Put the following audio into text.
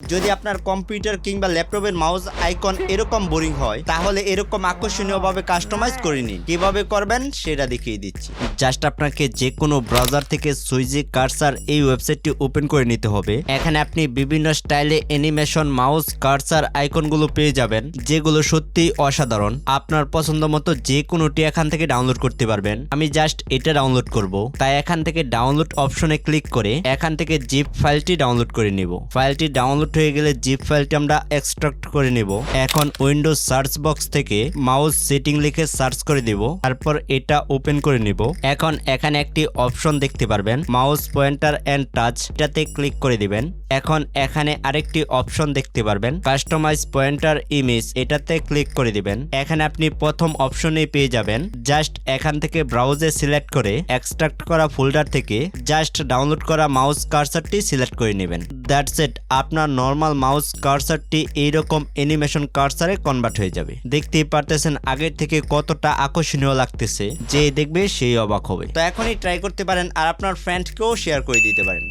যদি আপনার কম্পিউটার কিংবা ল্যাপটপের মাউস আইকন এরকম বোরিং হয়, তাহলে এরকম আকর্ষণীয়ভাবে কাস্টমাইজ করে নিন। কীভাবে করবেন, সেটা দেখিয়ে দিচ্ছি। জাস্ট আপনাকে যে কোনো ব্রাউজার থেকে সুইজি, কার্সার এই ওয়েবসাইটটি ওপেন করে নিতে হবে। এখানে আপনি বিভিন্ন স্টাইলে অ্যানিমেশন, মাউস, কার্সার আইকনগুলো পেয়ে যাবেন, যেগুলো সত্যি অসাধারণ। আপনার পছন্দ মতো যে কোনোটি এখান থেকে ডাউনলোড করতে পারবেন। আমি জাস্ট এটা ডাউনলোড করব। তাই এখান থেকে ডাউনলোড অপশনে ক্লিক করে এখান থেকে জিপ ফাইলটি ডাউনলোড করে নিব। ফাইলটি ডাউনলোড হয়ে গেলে জিপ ফাইলটি আমরা এক্সট্রাক্ট করে নিব। এখন উইন্ডোজ সার্চ বক্স থেকে মাউস সেটিং লিখে সার্চ করে দিব। তারপর এটা ওপেন করে নিব। এখন এখানে একটি অপশন দেখতে পারবেন। মাউস পয়েন্টার এন্ড টাচ এটাতে ক্লিক করে দিবেন। এখন এখানে আরেকটি অপশন দেখতে পারবেন। কাস্টমাইজ পয়েন্টার ইমেজ এটাতে ক্লিক করে দিবেন। এখানে আপনি প্রথম অপশনে পেয়ে যাবেন। জাস্ট এখান থেকে ব্রাউজে সিলেক্ট করে এক্সট্রাক্ট করা ফোল্ডার থেকে জাস্ট ডাউনলোড করা মাউস কার্সারটি সিলেক্ট করে নেবেন। দ্যাটস এট আপনার নর্মাল মাউস কার্সারটি এইরকম অ্যানিমেশন কার্সারে কনভার্ট হয়ে যাবে। দেখতেই পারতেছেন আগের থেকে কতটা আকর্ষণীয় লাগতেছে। যে দেখবে সেই অবাক হবে। তো এখনই ট্রাই করতে পারেন আর আপনার ফ্রেন্ডকেও শেয়ার করে দিতে পারেন।